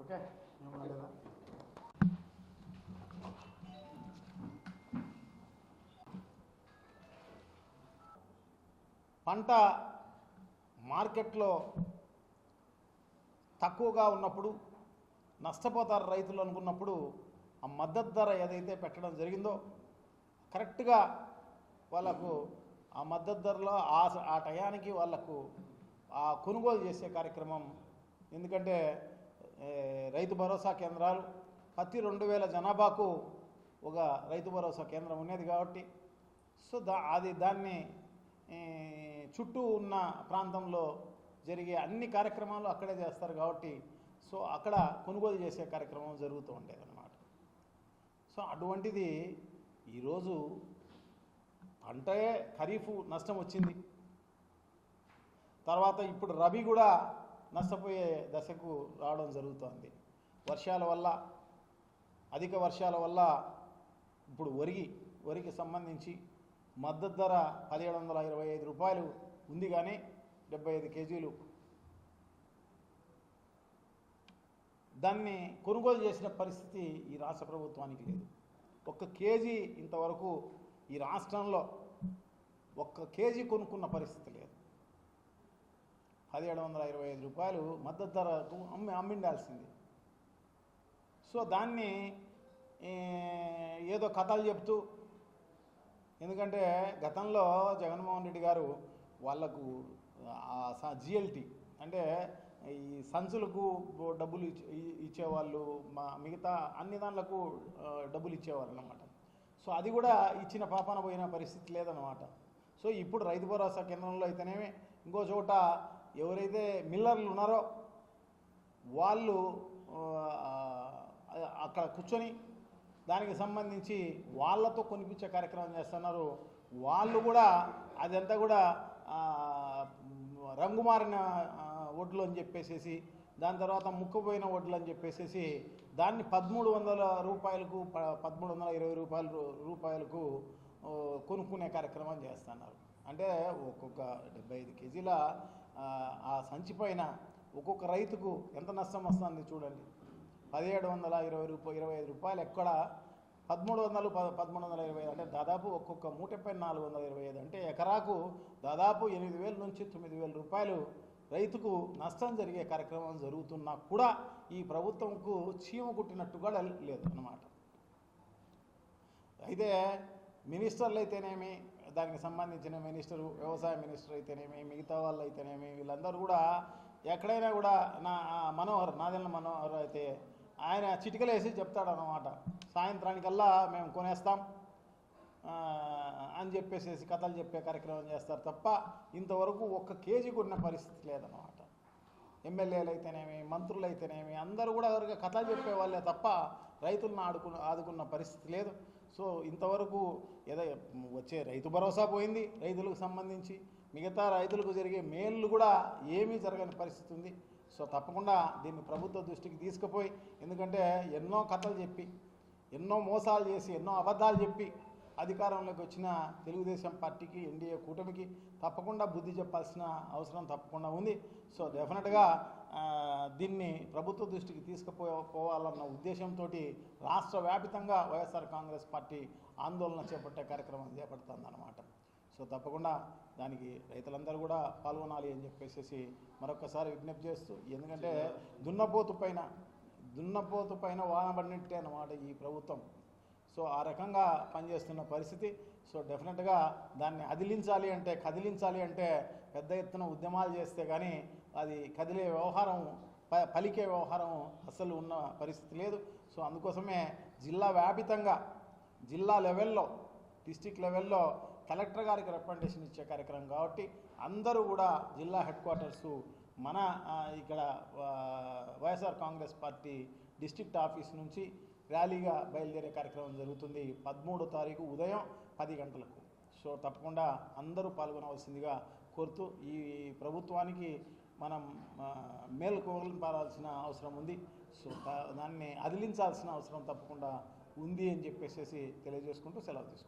Okay పంట మార్కెట్లో తక్కువగా ఉన్నప్పుడు నష్టపోతారు రైతులు అనుకున్నప్పుడు ఆ మద్దతు ధర ఏదైతే పెట్టడం జరిగిందో కరెక్ట్గా వాళ్ళకు ఆ మద్దతు ధరలో ఆ ఆ టయానికి వాళ్ళకు ఆ కొనుగోలు చేసే కార్యక్రమం. ఎందుకంటే రైతు భరోసా కేంద్రాలు ప్రతి రెండు వేల జనాభాకు ఒక రైతు భరోసా కేంద్రం ఉన్నది కాబట్టి సో దా అది దాన్ని చుట్టూ ఉన్న ప్రాంతంలో జరిగే అన్ని కార్యక్రమాలు అక్కడే చేస్తారు కాబట్టి సో అక్కడ కొనుగోలు చేసే కార్యక్రమం జరుగుతూ ఉండేది సో అటువంటిది ఈరోజు పంటే ఖరీఫ్ నష్టం వచ్చింది. తర్వాత ఇప్పుడు రబీ కూడా నష్టపోయే దశకు రావడం జరుగుతోంది. వర్షాల వల్ల అధిక వర్షాల వల్ల ఇప్పుడు వరికి వరికి సంబంధించి మద్దతు ధర పదిహేడు వందల ఇరవై ఐదు రూపాయలు ఉంది కానీ డెబ్బై ఐదు కేజీలు దాన్ని కొనుగోలు చేసిన పరిస్థితి ఈ రాష్ట్ర ప్రభుత్వానికి లేదు. ఒక్క కేజీ ఇంతవరకు ఈ రాష్ట్రంలో ఒక్క కేజీ కొనుక్కున్న పరిస్థితి లేదు. పదిహేడు వందల ఇరవై ఐదు రూపాయలు మద్దతు ధరకు అమ్మి అమ్మిండాల్సింది. సో దాన్ని ఏదో కథలు చెప్తూ ఎందుకంటే గతంలో జగన్మోహన్ రెడ్డి గారు వాళ్ళకు జిఎల్టీ అంటే ఈ సంచులకు డబ్బులు ఇచ్చే- ఇచ్చేవాళ్ళు మా మిగతా అన్ని దాంట్లకు డబ్బులు ఇచ్చేవారు అన్నమాట సో అది కూడా ఇచ్చిన పాపాన పోయిన పరిస్థితి లేదన్నమాట సో ఇప్పుడు రైతు భరోసా కేంద్రంలో అయితేనేమి ఇంకో చోట ఎవరైతే మిల్లర్లు ఉన్నారో వాళ్ళు అక్కడ కూర్చొని దానికి సంబంధించి వాళ్ళతో కొనిపించే కార్యక్రమం చేస్తున్నారు. వాళ్ళు కూడా అదంతా కూడా రంగుమారిన రంగు మారిన వడ్లు అని చెప్పేసేసి దాని తర్వాత ముక్కుపోయిన వడ్లు అని చెప్పేసేసి దాన్ని పదమూడు వందల రూపాయలకు పదమూడు వందల ఇరవై రూపాయలు రూపాయలకు కొనుక్కునే కార్యక్రమం చేస్తున్నారు. అంటే ఒక్కొక్క డెబ్బై ఐదు కేజీల ఆ, సంచి పైన ఒక్కొక్క రైతుకు ఎంత నష్టం వస్తుంది చూడండి. పదిహేడు వందల ఇరవై రూపాయ ఇరవై ఐదు రూపాయలు ఎక్కడ? పదమూడు వందలు పద పదమూడు వందల ఇరవై ఐదు అంటే దాదాపు ఒక్కొక్క మూట నాలుగు వందల ఇరవై ఐదు అంటే ఎకరాకు దాదాపు ఎనిమిది వేల నుంచి తొమ్మిది వేల రూపాయలు రైతుకు నష్టం జరిగే కార్యక్రమం జరుగుతున్నా కూడా ఈ ప్రభుత్వంకు చీమ కుట్టినట్టు కూడా లేదు అన్నమాట. అయితే మినిస్టర్లు అయితేనేమి దానికి సంబంధించిన మినిస్టరు వ్యవసాయ మినిస్టర్ అయితేనేమి మిగతా వాళ్ళు అయితేనేమి వీళ్ళందరూ కూడా ఎక్కడైనా కూడా నా మనోహర్ నాదెల్ల మనోహర్ అయితే ఆయన చిటికలేసి చెప్తాడనమాట సాయంత్రానికల్లా మేము కొనేస్తాం. అని చెప్పేసేసి కథలు చెప్పే కార్యక్రమం చేస్తారు తప్ప ఇంతవరకు ఒక్క కేజీ కొన్న పరిస్థితి లేదన్నమాట. ఎమ్మెల్యేలు అయితేనేమి మంత్రులు అయితేనేమి అందరూ కూడా ఎవరికి కథలు చెప్పేవాళ్ళే తప్ప రైతులను ఆడుకున్న ఆదుకున్న పరిస్థితి లేదు. సో ఇంతవరకు ఏదో వచ్చే రైతు భరోసా పోయింది రైతులకు సంబంధించి. మిగతా రైతులకు జరిగే మేళ్ళు కూడా ఏమీ జరగని పరిస్థితి ఉంది. సో తప్పకుండా దీన్ని ప్రభుత్వ దృష్టికి తీసుకుపోయి ఎందుకంటే ఎన్నో కథలు చెప్పి ఎన్నో మోసాలు చేసి ఎన్నో అబద్ధాలు చెప్పి అధికారంలోకి వచ్చిన తెలుగుదేశం పార్టీకి ఎన్డీఏ కూటమికి తప్పకుండా బుద్ధి చెప్పాల్సిన అవసరం తప్పకుండా ఉంది. సో డెఫినెట్గా దీన్ని ప్రభుత్వ దృష్టికి తీసుకుపో పోవాలన్న ఉద్దేశంతో రాష్ట్ర వ్యాపితంగా వైఎస్ఆర్ కాంగ్రెస్ పార్టీ ఆందోళన చేపట్టే కార్యక్రమం చేపడుతుందన్నమాట. సో తప్పకుండా దానికి రైతులందరూ కూడా పాల్గొనాలి అని చెప్పేసి మరొకసారి విజ్ఞప్తి చేస్తూ ఎందుకంటే దున్నపోతు పైన దున్నపోతు పైన వాన పడినట్టే అన్నమాట ఈ ప్రభుత్వం. సో ఆ రకంగా పనిచేస్తున్న పరిస్థితి. సో డెఫినెట్గా దాన్ని అదిలించాలి అంటే కదిలించాలి అంటే పెద్ద ఎత్తున ఉద్యమాలు చేస్తే కానీ అది కదిలే వ్యవహారం ప పలికే వ్యవహారం అసలు ఉన్న పరిస్థితి లేదు. సో అందుకోసమే జిల్లా వ్యాపితంగా జిల్లా లెవెల్లో డిస్టిక్ లెవెల్లో కలెక్టర్ గారికి రిప్రజెంటేషన్ ఇచ్చే కార్యక్రమం కాబట్టి అందరూ కూడా జిల్లా హెడ్ క్వార్టర్సు మన ఇక్కడ YSR Congress party district office నుంచి ర్యాలీగా బయలుదేరే కార్యక్రమం జరుగుతుంది. పదమూడో తారీఖు ఉదయం పది గంటలకు. సో తప్పకుండా అందరూ పాల్గొనవలసిందిగా కోరుతూ ఈ ప్రభుత్వానికి మనం ఆ, పారాల్సిన అవసరం ఉంది. సో దాన్ని అదిలించాల్సిన అవసరం తప్పకుండా ఉంది అని చెప్పేసి తెలియజేసుకుంటూ సెలవు తీసుకుంటాం